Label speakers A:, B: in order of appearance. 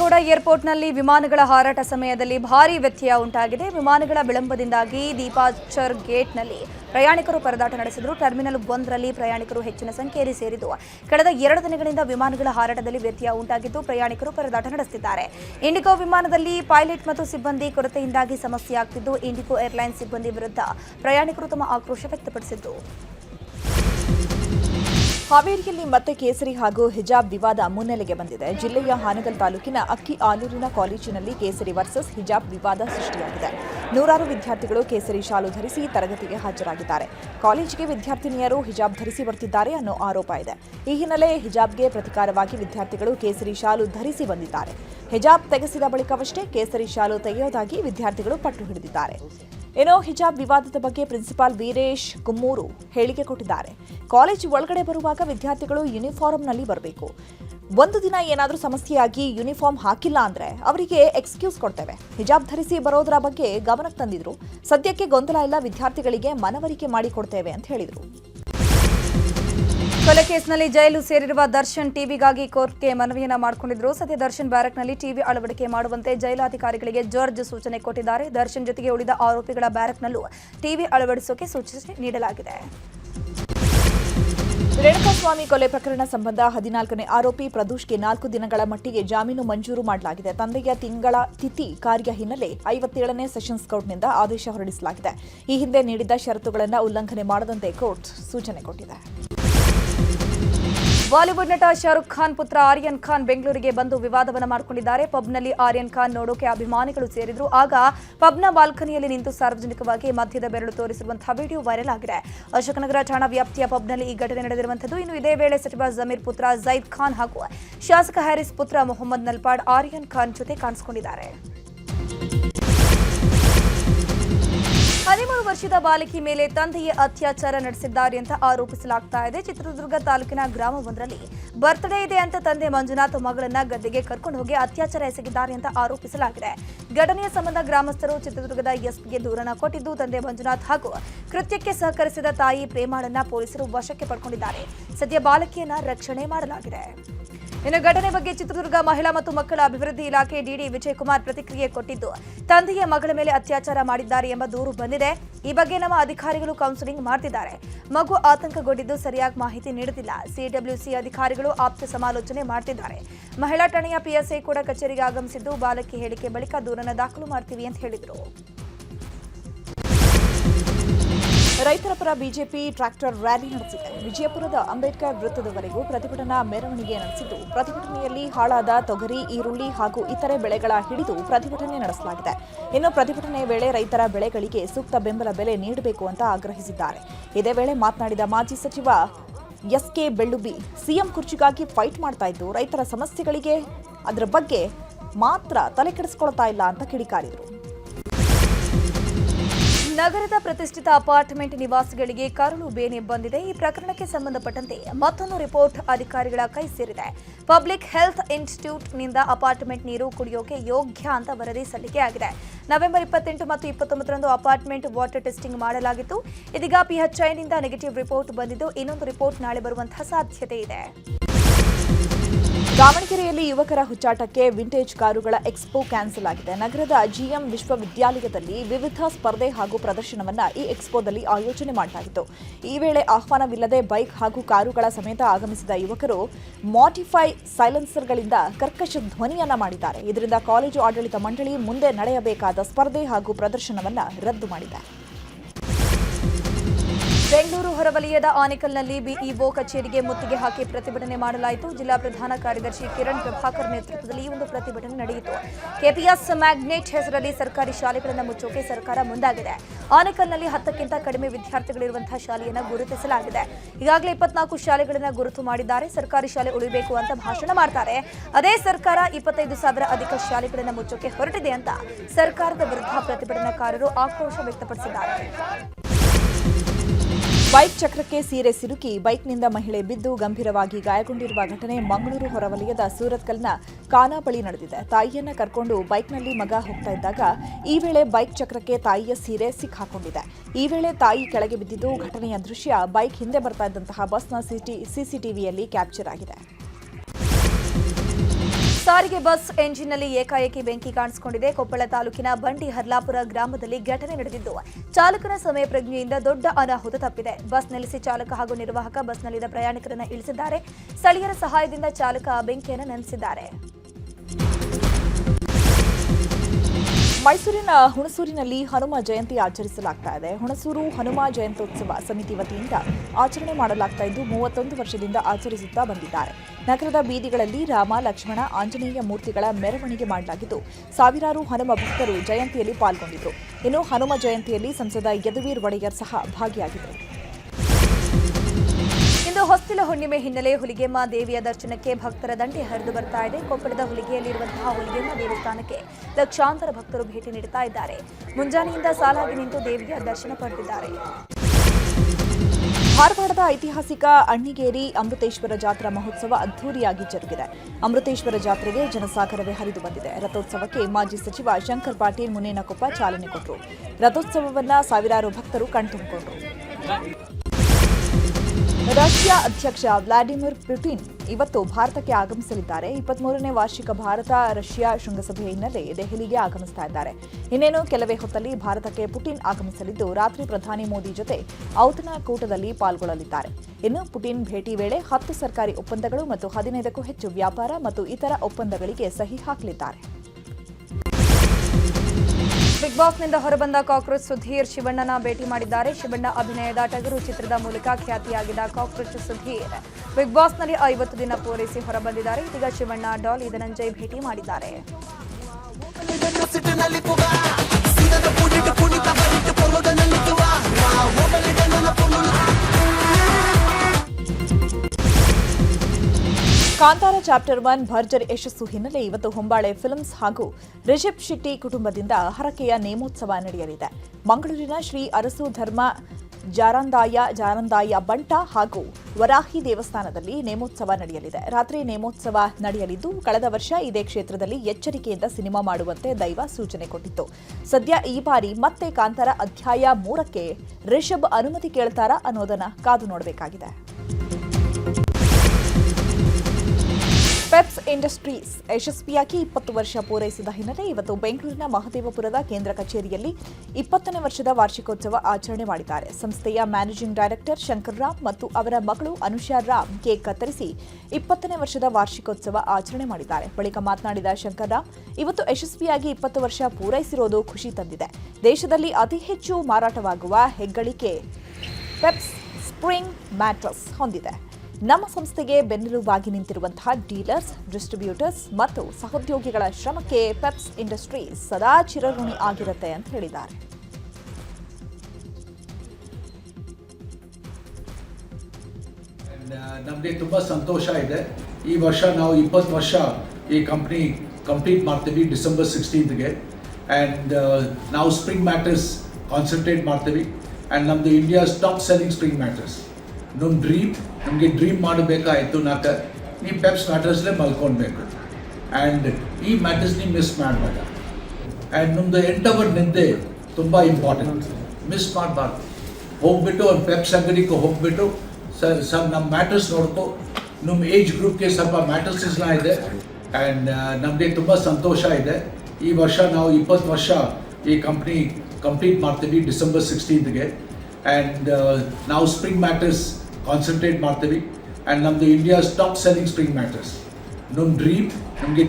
A: ಕೆಂಪೇಗೌಡ ಏರ್ಪೋರ್ಟ್ನಲ್ಲಿ ವಿಮಾನಗಳ ಹಾರಾಟ ಸಮಯದಲ್ಲಿ ಭಾರೀ ವ್ಯತ್ಯಯ ಉಂಟಾಗಿದೆ. ವಿಮಾನಗಳ ವಿಳಂಬದಿಂದಾಗಿ ದೀಪಾಚರ್ ಗೇಟ್ನಲ್ಲಿ ಪ್ರಯಾಣಿಕರು ಪರದಾಟ ನಡೆಸಿದರು. ಟರ್ಮಿನಲ್ ಒಂದರಲ್ಲಿ ಪ್ರಯಾಣಿಕರು ಹೆಚ್ಚಿನ ಸಂಖ್ಯೆಯಲ್ಲಿ ಸೇರಿದ್ದು. ಕಳೆದ ಎರಡು ದಿನಗಳಿಂದ ವಿಮಾನಗಳ ಹಾರಾಟದಲ್ಲಿ ವ್ಯತ್ಯಯ ಉಂಟಾಗಿದ್ದು, ಪ್ರಯಾಣಿಕರು ಪರದಾಟ ನಡೆಸುತ್ತಿದ್ದಾರೆ. ಇಂಡಿಗೋ ವಿಮಾನದಲ್ಲಿ ಪೈಲಟ್ ಮತ್ತು ಸಿಬ್ಬಂದಿ ಕೊರತೆಯಿಂದಾಗಿ ಸಮಸ್ಯೆ ಆಗ್ತಿದ್ದು. ಇಂಡಿಗೋ ಏರ್ಲೈನ್ಸ್ ಸಿಬ್ಬಂದಿ ವಿರುದ್ಧ ಪ್ರಯಾಣಿಕರು ತಮ್ಮ ಆಕ್ರೋಶ ವ್ಯಕ್ತಪಡಿಸಿದ್ದು.
B: ಹಾವೇರಿಯಲ್ಲಿ ಮತ್ತೆ ಕೇಸರಿ ಹಾಗೂ ಹಿಜಾಬ್ ವಿವಾದ ಮುನ್ನೆಲೆಗೆ ಬಂದಿದೆ. ಜಿಲ್ಲೆಯ ಹಾನಗಲ್ ತಾಲೂಕಿನ ಅಕ್ಕಿ ಆಲೂರಿನ ಕಾಲೇಜಿನಲ್ಲಿ ಕೇಸರಿ ವರ್ಸಸ್ ಹಿಜಾಬ್ ವಿವಾದ ಸೃಷ್ಟಿಯಾಗಿದೆ. ನೂರಾರು ವಿದ್ಯಾರ್ಥಿಗಳು ಕೇಸರಿ ಶಾಲು ಧರಿಸಿ ತರಗತಿಗೆ ಹಾಜರಾಗಿದ್ದಾರೆ. ಕಾಲೇಜಿಗೆ ವಿದ್ಯಾರ್ಥಿನಿಯರು ಹಿಜಾಬ್ ಧರಿಸಿ ಬರ್ತಿದ್ದಾರೆ ಅನ್ನೋ ಆರೋಪ ಇದೆ. ಈ ಹಿನ್ನೆಲೆ ಹಿಜಾಬ್ಗೆ ಪ್ರತಿಕಾರವಾಗಿ ವಿದ್ಯಾರ್ಥಿಗಳು ಕೇಸರಿ ಶಾಲು ಧರಿಸಿ ಬಂದಿದ್ದಾರೆ. ಹಿಜಾಬ್ ತೆಗೆಸಿದ ಬಳಿಕವಷ್ಟೇ ಕೇಸರಿ ಶಾಲು ತೆಗೆಯೋದಾಗಿ ವಿದ್ಯಾರ್ಥಿಗಳು ಪಟ್ಟು ಹಿಡಿದಿದ್ದಾರೆ. ಏನೋ ಹಿಜಾಬ್ ವಿವಾದದ ಬಗ್ಗೆ ಪ್ರಿನ್ಸಿಪಾಲ್ ವೀರೇಶ್ ಕುಮ್ಮೂರು ಹೇಳಿಕೆ ಕೊಟ್ಟಿದ್ದಾರೆ. ಕಾಲೇಜು ಒಳಗಡೆ ಬರುವಾಗ ವಿದ್ಯಾರ್ಥಿಗಳು ಯೂನಿಫಾರ್ಮ್ನಲ್ಲಿ ಬರಬೇಕು. ಒಂದು ದಿನ ಏನಾದರೂ ಸಮಸ್ಯೆಯಾಗಿ ಯೂನಿಫಾರ್ಮ್ ಹಾಕಿಲ್ಲ ಅಂದ್ರೆ ಅವರಿಗೆ ಎಕ್ಸ್ಕ್ಯೂಸ್ ಕೊಡ್ತೇವೆ. ಹಿಜಾಬ್ ಧರಿಸಿ ಬರೋದರ ಬಗ್ಗೆ ಗಮನಕ್ಕೆ ತಂದಿದ್ರು. ಸದ್ಯಕ್ಕೆ ಗೊಂದಲ ಇಲ್ಲ, ವಿದ್ಯಾರ್ಥಿಗಳಿಗೆ ಮನವರಿಕೆ ಮಾಡಿಕೊಡ್ತೇವೆ ಅಂತ ಹೇಳಿದರು.
A: ಕೊಲೆ ಕೇಸ್ನಲ್ಲಿ ಜೈಲು ಸೇರಿರುವ ದರ್ಶನ್ ಟಿವಿಗಾಗಿ ಕೋರ್ಟ್ಗೆ ಮನವಿಯನ್ನ ಮಾಡಿಕೊಂಡಿದ್ರು. ಸದ್ಯ ದರ್ಶನ್ ಬ್ಯಾರಕ್ನಲ್ಲಿ ಟಿವಿ ಅಳವಡಿಕೆ ಮಾಡುವಂತೆ ಜೈಲಾಧಿಕಾರಿಗಳಿಗೆ ಜಾರ್ಜ್ ಸೂಚನೆ ಕೊಟ್ಟಿದ್ದಾರೆ. ದರ್ಶನ್ ಜೊತೆಗೆ ಉಳಿದ ಆರೋಪಿಗಳ ಬ್ಯಾರಕ್ನಲ್ಲೂ ಟಿವಿ ಅಳವಡಿಸೋಕೆ ಸೂಚನೆ ನೀಡಲಾಗಿದೆ.
B: ರೇಣುಕಾಸ್ವಾಮಿ ಕೊಲೆ ಪ್ರಕರಣ ಸಂಬಂಧ ಹದಿನಾಲ್ಕನೇ ಆರೋಪಿ ಪ್ರದೋಷ್ಗೆ ನಾಲ್ಕು ದಿನಗಳ ಮಟ್ಟಿಗೆ ಜಾಮೀನು ಮಂಜೂರು ಮಾಡಲಾಗಿದೆ. ತಂದೆಯ ತಿಂಗಳ ತಿಥಿ ಕಾರ್ಯ ಹಿನ್ನೆಲೆ ಐವತ್ತೇಳನೇ ಸೆಷನ್ಸ್ ಕೋರ್ಟ್ನಿಂದ ಆದೇಶ ಹೊರಡಿಸಲಾಗಿದೆ. ಈ ಹಿಂದೆ ನೀಡಿದ್ದ ಷರತ್ತುಗಳನ್ನು ಉಲ್ಲಂಘನೆ ಮಾಡದಂತೆ ಕೋರ್ಟ್ ಸೂಚನೆ ಕೊಟ್ಟಿದೆ.
A: ಬಾಲಿವುಡ್ ನಟ ಶಾರುಖ್ ಖಾನ್ ಪುತ್ರ ಆರ್ಯನ್ ಖಾನ್ ಬೆಂಗಳೂರಿಗೆ ಬಂದು ವಿವಾದವನ್ನು ಮಾಡಿಕೊಂಡಿದ್ದಾರೆ. ಪಬ್ನಲ್ಲಿ ಆರ್ಯನ್ ಖಾನ್ ನೋಡೋಕೆ ಅಭಿಮಾನಿಗಳು ಸೇರಿದ್ರು. ಆಗ ಪಬ್ನ ಬಾಲ್ಕನಿಯಲ್ಲಿ ನಿಂತು ಸಾರ್ವಜನಿಕವಾಗಿ ಮಧ್ಯದ ಬೆರಳು ತೋರಿಸಿರುವಂತಹ ವಿಡಿಯೋ ವೈರಲ್ ಆಗಿದೆ. ಅಶೋಕನಗರ ಠಾಣಾ ವ್ಯಾಪ್ತಿಯ ಪಬ್ನಲ್ಲಿ ಈ ಘಟನೆ ನಡೆದಿರುವಂಥದ್ದು. ಇನ್ನು ಇದೇ ವೇಳೆ ಸಚಿವ ಜಮೀರ್ ಪುತ್ರ ಜೈದ್ ಖಾನ್ ಹಾಗೂ ಶಾಸಕ ಹ್ಯಾರಿಸ್ ಪುತ್ರ ಮೊಹಮ್ಮದ್ ನಲ್ಪಾಡ್ ಆರ್ಯನ್ ಖಾನ್ ಜೊತೆ ಕಾಣಿಸಿಕೊಂಡಿದ್ದಾರೆ. ಹದಿಮೂರು ವರ್ಷದ ಬಾಲಕಿ ಮೇಲೆ ತಂದೆಯೇ ಅತ್ಯಾಚಾರ ನಡೆಸಿದ್ದಾರೆ ಅಂತ ಆರೋಪಿಸಲಾಗ್ತಾ ಇದೆ. ಚಿತ್ರದುರ್ಗ ತಾಲೂಕಿನ ಗ್ರಾಮವೊಂದರಲ್ಲಿ ಬರ್ತ್ಡೇ ಇದೆ ಅಂತ ತಂದೆ ಮಂಜುನಾಥ್ ಮಗಳನ್ನ ಗದ್ದೆಗೆ ಕರ್ಕೊಂಡು ಹೋಗಿ ಅತ್ಯಾಚಾರ ಎಸಗಿದ್ದಾರೆ ಅಂತ ಆರೋಪಿಸಲಾಗಿದೆ. ಘಟನೆಯ ಸಂಬಂಧ ಗ್ರಾಮಸ್ಥರು ಚಿತ್ರದುರ್ಗದ ಎಸ್ಪಿಗೆ ದೂರನ ಕೊಟ್ಟಿದ್ದು ತಂದೆ ಮಂಜುನಾಥ್ ಹಾಗೂ ಕೃತ್ಯಕ್ಕೆ ಸಹಕರಿಸಿದ ತಾಯಿ ಪ್ರೇಮಾಳನ್ನ ಪೊಲೀಸರು ವಶಕ್ಕೆ ಪಡ್ಕೊಂಡಿದ್ದಾರೆ. ಸದ್ಯ ಬಾಲಕಿಯನ್ನ ರಕ್ಷಣೆ ಮಾಡಲಾಗಿದೆ. ಇನ್ನು ಘಟನೆ ಬಗ್ಗೆ ಚಿತ್ರದುರ್ಗ ಮಹಿಳಾ ಮತ್ತು ಮಕ್ಕಳ ಅಭಿವೃದ್ಧಿ ಇಲಾಖೆ ಡಿಡಿ ವಿಜಯಕುಮಾರ್ ಪ್ರತಿಕ್ರಿಯೆ ಕೊಟ್ಟಿದ್ದು, ತಂದೆಯ ಮಗಳ ಮೇಲೆ ಅತ್ಯಾಚಾರ ಮಾಡಿದ್ದಾರೆ ಎಂಬ ದೂರು ಬಂದಿದೆ. ಈ ಬಗ್ಗೆ ನಮ್ಮ ಅಧಿಕಾರಿಗಳು ಕೌನ್ಸಿಲಿಂಗ್ ಮಾಡ್ತಿದ್ದಾರೆ. ಮಗು ಆತಂಕಗೊಂಡಿದ್ದು ಸರಿಯಾಗಿ ಮಾಹಿತಿ ನೀಡುತ್ತಿಲ್ಲ. ಸಿಡಬ್ಲ್ಯೂಸಿ ಅಧಿಕಾರಿಗಳು ಆಪ್ತ ಸಮಾಲೋಚನೆ ಮಾಡ್ತಿದ್ದಾರೆ. ಮಹಿಳಾ ಠಾಣೆಯ ಪಿಎಸ್ಐ ಕೂಡ ಕಚೇರಿಗೆ ಆಗಮಿಸಿದ್ದು, ಬಾಲಕಿ ಹೇಳಿಕೆ ಬಳಿಕ ದೂರನ್ನು ದಾಖಲು ಮಾಡ್ತೀವಿ ಅಂತ ಹೇಳಿದರು.
B: ರೈತರ ಪರ ಬಿಜೆಪಿ ಟ್ರ್ಯಾಕ್ಟರ್ ರ್ಯಾಲಿ ನಡೆಸಿದೆ. ವಿಜಯಪುರದ ಅಂಬೇಡ್ಕರ್ ವೃತ್ತದವರೆಗೂ ಪ್ರತಿಭಟನಾ ಮೆರವಣಿಗೆ ನಡೆಸಿದ್ದು, ಪ್ರತಿಭಟನೆಯಲ್ಲಿ ಹಾಳಾದ ತೊಗರಿ, ಈರುಳ್ಳಿ ಹಾಗೂ ಇತರೆ ಬೆಳೆಗಳ ಹಿಡಿದು ಪ್ರತಿಭಟನೆ ನಡೆಸಲಾಗಿದೆ. ಇನ್ನು ಪ್ರತಿಭಟನೆ ವೇಳೆ ರೈತರ ಬೆಳೆಗಳಿಗೆ ಸೂಕ್ತ ಬೆಂಬಲ ಬೆಲೆ ನೀಡಬೇಕು ಅಂತ ಆಗ್ರಹಿಸಿದ್ದಾರೆ. ಇದೇ ವೇಳೆ ಮಾತನಾಡಿದ ಮಾಜಿ ಸಚಿವ ಎಸ್ಕೆ ಬೆಳ್ಳುಬಿ ಸಿಎಂ ಕುರ್ಚಿಗಾಗಿ ಫೈಟ್ ಮಾಡ್ತಾ ರೈತರ ಸಮಸ್ಯೆಗಳಿಗೆ ಅದರ ಬಗ್ಗೆ ಮಾತ್ರ ತಲೆ ಕೆಡಿಸ್ಕೊಳ್ತಾ ಇಲ್ಲ ಅಂತ ಕಿಡಿಕಾರಿದರು.
A: ನಗರದ ಪ್ರತಿಷ್ಠಿತ ಅಪಾರ್ಟ್ಮೆಂಟ್ ನಿವಾಸಿಗಳಿಗೆ ಕರಳು ಬೇನೆ ಬಂದಿದೆ. ಈ ಪ್ರಕರಣಕ್ಕೆ ಸಂಬಂಧಪಟ್ಟಂತೆ ಮತ್ತೊಂದು ರಿಪೋರ್ಟ್ ಅಧಿಕಾರಿಗಳ ಕೈ ಸೇರಿದೆ. ಪಬ್ಲಿಕ್ ಹೆಲ್ತ್ ಇನ್ಸ್ಟಿಟ್ಯೂಟ್ನಿಂದ ಅಪಾರ್ಟ್ಮೆಂಟ್ ನೀರು ಕುಡಿಯೋಕೆ ಯೋಗ್ಯ ಅಂತ ವರದಿ ಸಲ್ಲಿಕೆಯಾಗಿದೆ ನವೆಂಬರ್ ಇಪ್ಪತ್ತೆಂಟು ಮತ್ತು ಇಪ್ಪತ್ತೊಂಬತ್ತರಂದು ಅಪಾರ್ಟ್ಮೆಂಟ್ ವಾಟರ್ ಟೆಸ್ಟಿಂಗ್ ಮಾಡಲಾಗಿತ್ತು. ಇದೀಗ ಪಿಎಚ್ಐನಿಂದ ನೆಗೆಟಿವ್ ರಿಪೋರ್ಟ್ ಬಂದಿದ್ದು, ಇನ್ನೊಂದು ರಿಪೋರ್ಟ್ ನಾಳೆ ಬರುವಂತಹ ಸಾಧ್ಯತೆ ಇದೆ.
B: ದಾವಣಗೆರೆಯಲ್ಲಿ ಯುವಕರ ಹುಚ್ಚಾಟಕ್ಕೆ ವಿಂಟೇಜ್ ಕಾರುಗಳ ಎಕ್ಸ್ಪೋ ಕ್ಯಾನ್ಸಲ್ ಆಗಿದೆ. ನಗರದ ಜಿಎಂ ವಿಶ್ವವಿದ್ಯಾಲಯದಲ್ಲಿ ವಿವಿಧ ಸ್ಪರ್ಧೆ ಹಾಗೂ ಪ್ರದರ್ಶನವನ್ನ ಈ ಎಕ್ಸ್ಪೋದಲ್ಲಿ ಆಯೋಜನೆ ಮಾಡಲಾಗಿತ್ತು. ಈ ವೇಳೆ ಆಹ್ವಾನವಿಲ್ಲದೆ ಬೈಕ್ ಹಾಗೂ ಕಾರುಗಳ ಸಮೇತ ಆಗಮಿಸಿದ ಯುವಕರು ಮಾಡಿಫೈ ಸೈಲೆನ್ಸರ್ಗಳಿಂದ ಕರ್ಕಶ ಧ್ವನಿಯನ್ನ ಮಾಡಿದ್ದಾರೆ. ಇದರಿಂದ ಕಾಲೇಜು ಆಡಳಿತ ಮಂಡಳಿ ಮುಂದೆ ನಡೆಯಬೇಕಾದ ಸ್ಪರ್ಧೆ ಹಾಗೂ ಪ್ರದರ್ಶನವನ್ನ ರದ್ದು ಮಾಡಿದೆ.
A: ಬೆಂಗಳೂರು ಹೊರವಲಯದ ಆನೇಕಲ್ನಲ್ಲಿ ಬಿಇಒ ಕಚೇರಿಗೆ ಮುತ್ತಿಗೆ ಹಾಕಿ ಪ್ರತಿಭಟನೆ ಮಾಡಲಾಯಿತು. ಜಿಲ್ಲಾ ಪ್ರಧಾನ ಕಾರ್ಯದರ್ಶಿ ಕಿರಣ್ ಪ್ರಭಾಕರ್ ನೇತೃತ್ವದಲ್ಲಿ ಒಂದು ಪ್ರತಿಭಟನೆ ನಡೆಯಿತು. ಕೆಪಿಎಸ್ ಮ್ಯಾಗ್ನೆಟ್ ಹೆಸರಲ್ಲಿ ಸರ್ಕಾರಿ ಶಾಲೆಗಳನ್ನು ಮುಚ್ಚೋಕೆ ಸರ್ಕಾರ ಮುಂದಾಗಿದೆ. ಆನೇಕಲ್ನಲ್ಲಿ ಹತ್ತಕ್ಕಿಂತ ಕಡಿಮೆ ವಿದ್ಯಾರ್ಥಿಗಳಿರುವಂತಹ ಶಾಲೆಯನ್ನು ಗುರುತಿಸಲಾಗಿದೆ. ಈಗಾಗಲೇ ಇಪ್ಪತ್ನಾಲ್ಕು ಶಾಲೆಗಳನ್ನು ಗುರುತು ಮಾಡಿದ್ದಾರೆ. ಸರ್ಕಾರಿ ಶಾಲೆ ಉಳಿಬೇಕು ಅಂತ ಭಾಷಣ ಮಾಡ್ತಾರೆ. ಅದೇ ಸರ್ಕಾರ ಇಪ್ಪತ್ತೈದು ಸಾವಿರ ಅಧಿಕ ಶಾಲೆಗಳನ್ನು ಮುಚ್ಚೋಕೆ ಹೊರಟಿದೆ ಅಂತ ಸರ್ಕಾರದ ವಿರುದ್ಧ ಪ್ರತಿಭಟನಾಕಾರರು ಆಕ್ರೋಶ ವ್ಯಕ್ತಪಡಿಸಿದ್ದಾರೆ.
B: ಬೈಕ್ ಚಕ್ರಕ್ಕೆ ಸೀರೆ ಸಿಲುಕಿ ಬೈಕ್ನಿಂದ ಮಹಿಳೆ ಬಿದ್ದು ಗಂಭೀರವಾಗಿ ಗಾಯಗೊಂಡಿರುವ ಘಟನೆ ಮಂಗಳೂರು ಹೊರವಲಯದ ಸೂರತ್ಕಲ್ನ ಕಾನಾ ಬಳಿ ನಡೆದಿದೆ. ತಾಯಿಯನ್ನ ಕರ್ಕೊಂಡು ಬೈಕ್ನಲ್ಲಿ ಮಗ ಹೋಗ್ತಾ ಇದ್ದಾಗ ಈ ವೇಳೆ ಬೈಕ್ ಚಕ್ರಕ್ಕೆ ತಾಯಿಯ ಸೀರೆ ಸಿಕ್ಕಾಕೊಂಡಿದೆ. ಈ ವೇಳೆ ತಾಯಿ ಕೆಳಗೆ ಬಿದ್ದಿದ್ದು ಘಟನೆಯ ದೃಶ್ಯ ಬೈಕ್ ಹಿಂದೆ ಬರ್ತಾ ಇದ್ದಂತಹ ಬಸ್ನ ಸಿಟಿ ಸಿಸಿಟಿವಿಯಲ್ಲಿ ಕ್ಯಾಪ್ಚರ್ ಆಗಿದೆ.
A: ಸಾರಿಗೆ ಬಸ್ ಎಂಜಿನ್ನಲ್ಲಿ ಏಕಾಏಕಿ ಬೆಂಕಿ ಕಾಣಿಸಿಕೊಂಡಿದೆ. ಕೊಪ್ಪಳ ತಾಲೂಕಿನ ಬಂಡಿ ಹರ್ಲಾಪುರ ಗ್ರಾಮದಲ್ಲಿ ಘಟನೆ ನಡೆದಿದ್ದು, ಚಾಲಕನ ಸಮಯ ಪ್ರಜ್ಞೆಯಿಂದ ದೊಡ್ಡ ಅನಾಹುತ ತಪ್ಪಿದೆ. ಬಸ್ ನಿಲ್ಲಿಸಿ ಚಾಲಕ ಹಾಗೂ ನಿರ್ವಾಹಕ ಬಸ್ನಲ್ಲಿದ್ದ ಪ್ರಯಾಣಿಕರನ್ನು ಇಳಿಸಿದ್ದಾರೆ. ಸ್ಥಳೀಯರ ಸಹಾಯದಿಂದ ಚಾಲಕ ಬೆಂಕಿಯನ್ನು ನಂದಿಸಿದ್ದಾರೆ.
B: ಮೈಸೂರಿನ ಹುಣಸೂರಿನಲ್ಲಿ ಹನುಮ ಜಯಂತಿ ಆಚರಿಸಲಾಗ್ತಾ ಇದೆ. ಹುಣಸೂರು ಹನುಮ ಜಯಂತ್ಯೋತ್ಸವ ಸಮಿತಿ ವತಿಯಿಂದ ಆಚರಣೆ ಮಾಡಲಾಗ್ತಾ ಇದ್ದು, ಮೂವತ್ತೊಂದು ವರ್ಷದಿಂದ ಆಚರಿಸುತ್ತಾ ಬಂದಿದ್ದಾರೆ. ನಗರದ ಬೀದಿಗಳಲ್ಲಿ ರಾಮ, ಲಕ್ಷ್ಮಣ, ಆಂಜನೇಯ ಮೂರ್ತಿಗಳ ಮೆರವಣಿಗೆ ಮಾಡಲಾಗಿದ್ದು, ಸಾವಿರಾರು ಹನುಮ ಭಕ್ತರು ಜಯಂತಿಯಲ್ಲಿ ಪಾಲ್ಗೊಂಡಿದ್ದರು. ಇನ್ನು ಹನುಮ ಜಯಂತಿಯಲ್ಲಿ ಸಂಸದ ಯದುವೀರ್ ಒಡೆಯರ್ ಸಹ ಭಾಗಿಯಾಗಿದ್ದರು.
A: ಇಂದು ಹೊಸ್ತಿಲ ಹುಣ್ಣಿಮೆ ಹಿನ್ನೆಲೆ ಹುಲಿಗೆಮ್ಮ ದೇವಿಯ ದರ್ಶನಕ್ಕೆ ಭಕ್ತರ ದಂಡೆ ಹರಿದು ಬರ್ತಾ ಇದೆ. ಕೊಪ್ಪಳದ ಹುಲಿಗೆಯಲ್ಲಿರುವಂತಹ ಹುಲಿಗೆಮ್ಮ ದೇವಸ್ಥಾನಕ್ಕೆ ಲಕ್ಷಾಂತರ ಭಕ್ತರು ಭೇಟಿ ನೀಡುತ್ತಾ ಇದ್ದಾರೆ. ಮುಂಜಾನೆಯಿಂದ ಸಾಲಾಗಿ ನಿಂತು ದೇವಿಯ ದರ್ಶನ ಪಡೆದಿದ್ದಾರೆ.
B: ಧಾರವಾಡದ ಐತಿಹಾಸಿಕ ಅಣ್ಣಿಗೇರಿ ಅಮೃತೇಶ್ವರ ಜಾತ್ರಾ ಮಹೋತ್ಸವ ಅದ್ದೂರಿಯಾಗಿ ಜರುಗಿದೆ. ಅಮೃತೇಶ್ವರ ಜಾತ್ರೆಗೆ ಜನಸಾಗರವೇ ಹರಿದು ಬಂದಿದೆ. ರಥೋತ್ಸವಕ್ಕೆ ಮಾಜಿ ಸಚಿವ ಶಂಕರ್ ಪಾಟೀಲ್ ಮುನೇನಕೊಪ್ಪ ಚಾಲನೆ ಕೊಟ್ಟರು. ರಥೋತ್ಸವವನ್ನ ಸಾವಿರಾರು ಭಕ್ತರು ಕಣ್ತುಂಬಿಕೊಂಡರು. ರಷ್ಯಾ ಅಧ್ಯಕ್ಷ ವ್ಲಾಡಿಮಿರ್ ಪುಟಿನ್ ಇವತ್ತು ಭಾರತಕ್ಕೆ ಆಗಮಿಸಲಿದ್ದಾರೆ. ಇಪ್ಪತ್ಮೂರನೇ ವಾರ್ಷಿಕ ಭಾರತ ರಷ್ಯಾ ಶೃಂಗಸಭೆಯ ಹಿನ್ನೆಲೆ ದೆಹಲಿಗೆ ಆಗಮಿಸ್ತಾ ಇದ್ದಾರೆ. ಇನ್ನೇನು, ಕೆಲವೇ ಹೊತ್ತಲ್ಲಿ ಭಾರತಕ್ಕೆ ಪುಟಿನ್ ಆಗಮಿಸಲಿದ್ದು, ರಾತ್ರಿ ಪ್ರಧಾನಿ ಮೋದಿ ಜೊತೆ ಔತಣಕೂಟದಲ್ಲಿ ಪಾಲ್ಗೊಳ್ಳಲಿದ್ದಾರೆ. ಇನ್ನು ಪುಟಿನ್ ಭೇಟಿ ವೇಳೆ ಹತ್ತು ಸರ್ಕಾರಿ ಒಪ್ಪಂದಗಳು ಮತ್ತು ಹದಿನೈದಕ್ಕೂ ಹೆಚ್ಚು ವ್ಯಾಪಾರ ಮತ್ತು ಇತರ ಒಪ್ಪಂದಗಳಿಗೆ ಸಹಿ ಹಾಕಲಿದ್ದಾರೆ.
A: ಬಿಗ್ ಬಾಸ್ನಿಂದ ಹೊರಬಂದ ಕಾಕ್ರೋಚ್ ಸುಧೀರ್ ಶಿವಣ್ಣನ ಭೇಟಿ ಮಾಡಿದ್ದಾರೆ. ಶಿವಣ್ಣ ಅಭಿನಯದ ಟಗರು ಚಿತ್ರದ ಮೂಲಕ ಖ್ಯಾತಿಯಾಗಿದ್ದ ಕಾಕ್ರೋಚ್ ಸುಧೀರ್. ಬಿಗ್ ಬಾಸ್ನಲ್ಲಿ ಐವತ್ತು ದಿನ ಪೂರೈಸಿ ಹೊರಬಂದಿದ್ದಾರೆ. ಇದೀಗ ಶಿವಣ್ಣ ಡಾಲಿ ಧನಂಜಯ್ ಭೇಟಿ ಮಾಡಿದ್ದಾರೆ.
B: ಕಾಂತಾರ ಚಾಪ್ಟರ್ ಒನ್ ಭರ್ಜರಿ ಯಶಸ್ಸು ಹಿನ್ನೆಲೆ ಇವತ್ತು ಹೊಂಬಾಳೆ ಫಿಲ್ಮ್ಸ್ ಹಾಗೂ ರಿಷಬ್ ಶೆಟ್ಟಿ ಕುಟುಂಬದಿಂದ ಹರಕೆಯ ನೇಮೋತ್ಸವ ನಡೆಯಲಿದೆ. ಮಂಗಳೂರಿನ ಶ್ರೀ ಅರಸು ಧರ್ಮ ಜಾರಂದಾಯ ಜಾರಂದಾಯ ಬಂಟ ಹಾಗೂ ವರಾಹಿ ದೇವಸ್ಥಾನದಲ್ಲಿ ನೇಮೋತ್ಸವ ನಡೆಯಲಿದೆ. ರಾತ್ರಿ ನೇಮೋತ್ಸವ ನಡೆಯಲಿದ್ದು, ಕಳೆದ ವರ್ಷ ಇದೇ ಕ್ಷೇತ್ರದಲ್ಲಿ ಎಚ್ಚರಿಕೆಯಿಂದ ಸಿನಿಮಾ ಮಾಡುವಂತೆ ದೈವ ಸೂಚನೆ ಕೊಟ್ಟಿತ್ತು. ಸದ್ಯ ಈ ಬಾರಿ ಮತ್ತೆ ಕಾಂತಾರ ಅಧ್ಯಾಯ ಮೂರಕ್ಕೆ ರಿಷಬ್ ಅನುಮತಿ ಕೇಳ್ತಾರಾ ಅನ್ನೋದನ್ನ ಕಾದು ನೋಡಬೇಕಾಗಿದೆ. ಪೆಪ್ಸ್ ಇಂಡಸ್ಟ್ರೀಸ್ ಯಶಸ್ವಿಯಾಗಿ ಇಪ್ಪತ್ತು ವರ್ಷ ಪೂರೈಸಿದ ಹಿನ್ನೆಲೆ ಇವತ್ತು ಬೆಂಗಳೂರಿನ ಮಹದೇವಪುರದ ಕೇಂದ್ರ ಕಚೇರಿಯಲ್ಲಿ ಇಪ್ಪತ್ತನೇ ವರ್ಷದ ವಾರ್ಷಿಕೋತ್ಸವ ಆಚರಣೆ ಮಾಡಿದ್ದಾರೆ. ಸಂಸ್ಥೆಯ ಮ್ಯಾನೇಜಿಂಗ್ ಡೈರೆಕ್ಟರ್ ಶಂಕರ್ ರಾಮ್ ಮತ್ತು ಅವರ ಮಗಳು ಅನುಷಾ ರಾಮ್ ಕೇಕ್ ಕತ್ತರಿಸಿ ಇಪ್ಪತ್ತನೇ ವರ್ಷದ ವಾರ್ಷಿಕೋತ್ಸವ ಆಚರಣೆ ಮಾಡಿದ್ದಾರೆ. ಬಳಿಕ ಮಾತನಾಡಿದ ಶಂಕರ್ ರಾಮ್, ಇವತ್ತು ಯಶಸ್ವಿಯಾಗಿ ಇಪ್ಪತ್ತು ವರ್ಷ ಪೂರೈಸಿರೋದು ಖುಷಿ ತಂದಿದೆ. ದೇಶದಲ್ಲಿ ಅತಿ ಹೆಚ್ಚು ಮಾರಾಟವಾಗುವ ಹೆಗ್ಗಳಿಕೆ ಪೆಪ್ಸ್ ಸ್ಪ್ರಿಂಗ್ ಮ್ಯಾಟ್ರಸ್ ಹೊಂದಿದೆ. ನಮ್ಮ ಸಂಸ್ಥೆಗೆ ಬೆನ್ನೆಲುಬಾಗಿ ನಿಂತಿರುವಂತಹ ಡೀಲರ್ಸ್, ಡಿಸ್ಟ್ರಿಬ್ಯೂಟರ್ಸ್ ಮತ್ತು ಸಹೋದ್ಯೋಗಿಗಳ ಶ್ರಮಕ್ಕೆ ಪೆಪ್ಸ್ ಇಂಡಸ್ಟ್ರೀಸ್ ಸದಾ ಚಿರಋಣಿ ಆಗಿರುತ್ತೆ ಅಂತ ಹೇಳಿದ್ದಾರೆ.
C: ನಮಗೆ ತುಂಬ ಸಂತೋಷ ಇದೆ. ಈ ವರ್ಷ ನಾವು ಇಪ್ಪತ್ತು ವರ್ಷ ಈ ಕಂಪ್ನಿ ಕಂಪ್ಲೀಟ್ ಮಾಡ್ತೀವಿ ಡಿಸೆಂಬರ್ ಸಿಕ್ಸ್ಟೀನ್ತ್ಗೆ ಆ್ಯಂಡ್ ನಾವು ಸ್ಪ್ರಿಂಗ್ ಮ್ಯಾಟರ್ಸ್ ಕಾನ್ಸಂಟ್ರೇಟ್ ಮಾಡ್ತೀವಿ. ಆ್ಯಂಡ್ ನಮ್ಮದು India's top selling spring mattress ನಮ್ಮ ಡ್ರೀಮ್ ನಮಗೆ ಡ್ರೀಮ್ ಮಾಡಬೇಕಾಯಿತು. ನಾಕ ನೀ ಪೆಪ್ಸ್ ಮ್ಯಾಟರ್ಸ್ಲೇ ಮಲ್ಕೊಳ್ಬೇಕು ಆ್ಯಂಡ್ ಈ ಮ್ಯಾಟರ್ಸ್ನಿ ಮಿಸ್ ಮಾಡಬೇಡ. ಆ್ಯಂಡ್ ನಮ್ಮದು ಎಂಟವರ್ ನಿದ್ದೆ ತುಂಬ ಇಂಪಾರ್ಟೆಂಟ್ ಮಿಸ್ ಮಾಡಬಾರ್ದು. ಹೋಗ್ಬಿಟ್ಟು ಒಂದು ಪೆಪ್ಸ್ ಅಂಗಡಿಗೆ ಹೋಗ್ಬಿಟ್ಟು ಸರ್ ಸರ್ ನಮ್ಮ ಮ್ಯಾಟರ್ಸ್ ನೋಡ್ಕೊ. ನಮ್ಮ ಏಜ್ ಗ್ರೂಪ್ಗೆ ಸ್ವಲ್ಪ ಮ್ಯಾಟರ್ಸ್ ಇಸ್ನ ಇದೆ. ಆ್ಯಂಡ್ ನಮಗೆ ತುಂಬ ಸಂತೋಷ ಇದೆ. ಈ ವರ್ಷ ನಾವು ಇಪ್ಪತ್ತು ವರ್ಷ ಈ ಕಂಪ್ನಿ ಕಂಪ್ಲೀಟ್ ಮಾಡ್ತೀವಿ ಡಿಸೆಂಬರ್ ಸಿಕ್ಸ್ಟೀನ್ತ್ಗೆ ಆ್ಯಂಡ್ ನಾವು ಸ್ಪ್ರಿಂಗ್ ಮ್ಯಾಟರ್ಸ್ ಕಾನ್ಸಂಟ್ರೇಟ್ ಮಾಡ್ತೀವಿ ಆ್ಯಂಡ್ ನಮ್ಮದು India's top selling spring mattress ನಮ್ಮ ಡ್ರೀಮ್ ನಮಗೆ